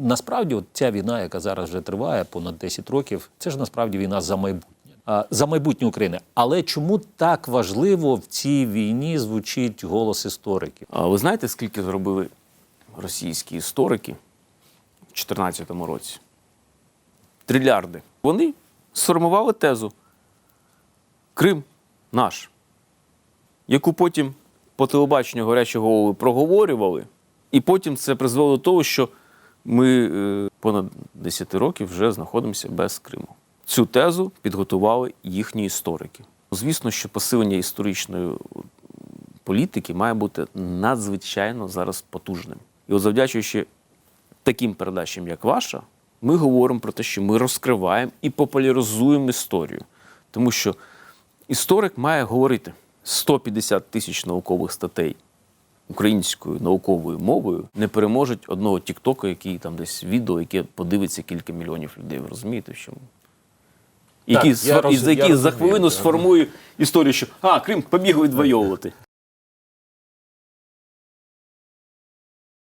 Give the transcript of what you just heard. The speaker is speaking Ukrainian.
насправді от ця війна, яка зараз вже триває понад 10 років, це ж насправді війна за майбутнє. За майбутнє України. Але чому так важливо в цій війні звучить голос істориків? А ви знаєте, скільки зробили російські історики в 2014 році? Трильярди. Вони сформували тезу Крим наш, яку потім по телебаченню гарячі голови проговорювали, і потім це призвело до того, що ми е, понад 10 років вже знаходимося без Криму. Цю тезу підготували їхні історики. Звісно, що посилення історичної політики має бути надзвичайно зараз потужним. І от завдячуючи таким передачам, як ваша, ми говоримо про те, що ми розкриваємо і популяризуємо історію. Тому що історик має говорити 150 тисяч наукових статей українською науковою мовою не переможуть одного Тіктока, який там десь відео, яке подивиться кілька мільйонів людей. Ви розумієте, що які, Так, Які, я роз- із я яких за хвилину я сформує історію, що а, Крим побіг відвоювати.